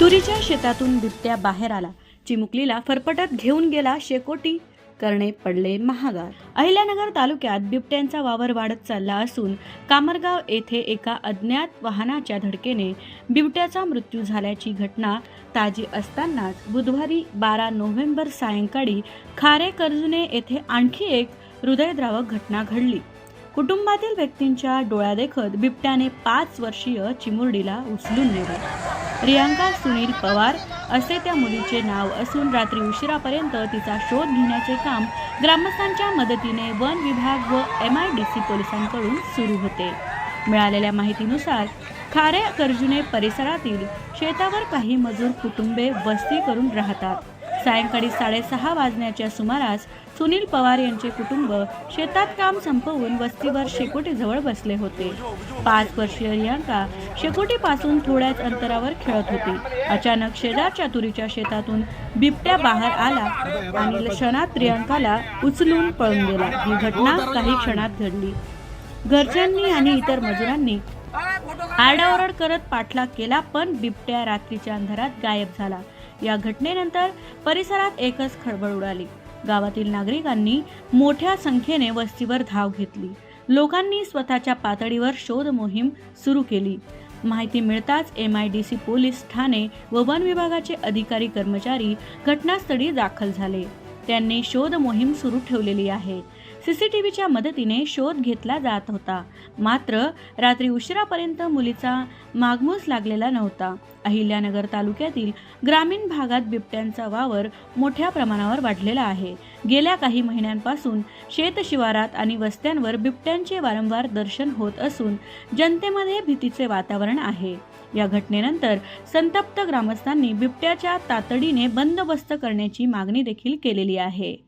तुरीच्या शेतातून बिबट्या बाहेर आला. चिमुकलीला फरफटत घेऊन गेला शेकोटी. करणे पडले महागात. अहिल्यानगर तालुक्यात बिबट्यांचा वावर वाढत चालला असून कामरगाव येथे एका अज्ञात वाहनाच्या धडकेने बिबट्याचा मृत्यू झाल्याची घटना ताजी असतानाच बुधवारी बारा नोव्हेंबर सायंकाळी खारे कर्जुने येथे आणखी एक हृदयद्रावक घटना घडली. कुटुंबातील व्यक्तींच्या डोळ्यादेखत बिबट्याने पाच वर्षीय चिमुरडीला उचलून नेले. रियांका सुनील पवार असे त्या मुलीचे नाव असून रात्री उशिरापर्यंत तिचा शोध घेण्याचे काम ग्रामस्थांच्या मदतीने वन विभाग व एम आय डी सी पोलिसांकडून सुरू होते. मिळालेल्या माहितीनुसार खारे कर्जुने परिसरातील शेतावर काही मजूर कुटुंबे वस्ती करून राहतात. सायंकाळी साडेसहा वाजण्याच्या सुमारास सुनील पवार यांचे कुटुंब शेतात काम संपवून वस्तीवर शेकोटीजवळ बसले होते. पाच वर्षीय रियांका शेकोटीपासून थोड्याच अंतरावर खेळत होती. अचानक शेजारच्या तुरीच्या शेतातून बिबट्या बाहेर आला आणि क्षणात प्रियांकाला उचलून पळून गेला. ही घटना काही क्षणात घडली. घरच्यांनी आणि इतर मजुरांनी आरडाओरड करत पाठलाग केला पण बिबट्या रात्रीच्या अंधारात गायब झाला. या घटनेनंतर परिसरात एकच खळबळ उडाली. गावातील नागरिकांनी मोठ्या संख्येने वस्तीवर धाव घेतली. लोकांनी स्वतःच्या पातळीवर शोध मोहीम सुरू केली. माहिती मिळताच M I D C police Thane व वन विभागाचे अधिकारी कर्मचारी घटनास्थळी दाखल झाले. त्यांनी शोध मोहीम सुरू ठेवलेली आहे. सीसीटीव्हीच्या मदतीने शोध घेतला जात होता. मात्र रात्री उशिरापर्यंत मुलीचा मागमूस लागलेला नव्हता. अहिल्यानगर तालुक्यातील ग्रामीण भागात बिबट्यांचा वावर मोठ्या प्रमाणावर वाढलेला आहे. गेल्या काही महिन्यांपासून शेतशिवारात आणि वस्त्यांवर बिबट्यांचे वारंवार दर्शन होत असून जनतेमध्ये भीतीचे वातावरण आहे. या घटनेनंतर संतप्त ग्रामस्थांनी बिबट्याच्या तातडीने बंदोबस्त करण्याची मागणी देखील केलेली आहे.